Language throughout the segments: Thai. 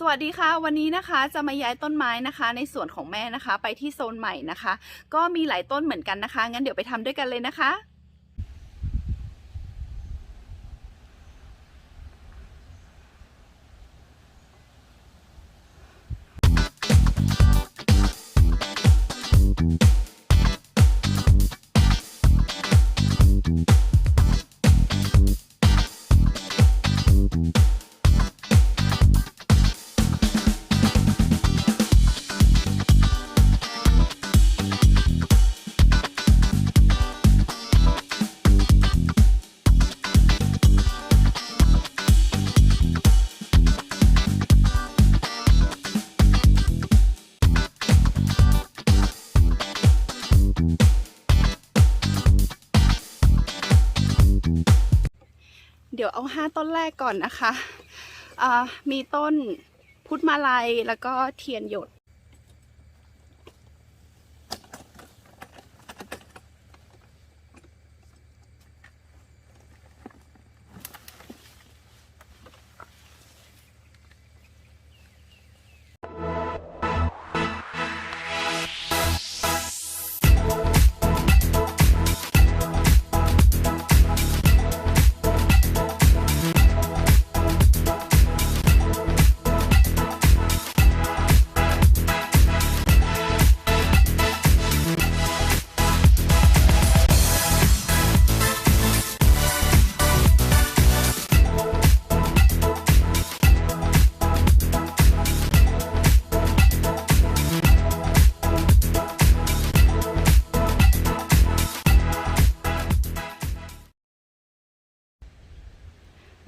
สวัสดีค่ะวันนี้นะคะจะมาย้ายต้นไม้นะคะ ในส่วนของแม่นะคะ ไปที่โซนใหม่นะคะ ก็มีหลายต้นเหมือนกันนะคะ งั้นเดี๋ยวไปทำด้วยกันเลยนะคะ เดี๋ยวเอาห้าต้นแรกก่อนนะคะอ่ามีต้นพุทธมาลัยแล้วก็เทียนหยด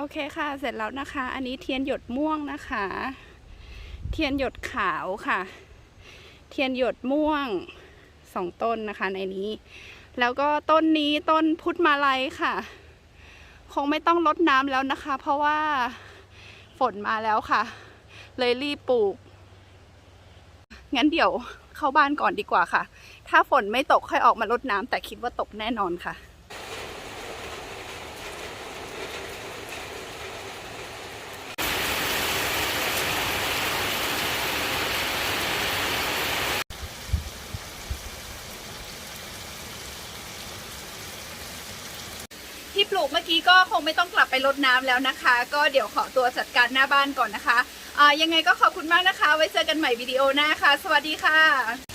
โอเคค่ะ เสร็จแล้วนะคะ อันนี้เทียนหยดม่วงนะคะ เทียนหยดขาวค่ะ เทียนหยดม่วงสองต้นนะคะในนี้ แล้วก็ต้นนี้ต้นพุทธมาลัยค่ะ คงไม่ต้องลดน้ำแล้วนะคะ เพราะว่าฝนมาแล้วค่ะ เลยรีบปลูก งั้นเดี๋ยวเข้าบ้านก่อนดีกว่าค่ะ ถ้าฝนไม่ตกค่อยออกมาลดน้ำแต่คิดว่าตกแน่นอนค่ะ ที่ปลูกเมื่อกี้ก็คงไม่ต้องกลับไปรดน้ำแล้วนะคะ ก็เดี๋ยวขอตัวจัดการหน้าบ้านก่อนนะคะยังไงก็ขอบคุณมากนะคะ ไว้เจอกันใหม่วิดีโอหน้าค่ะ สวัสดีค่ะ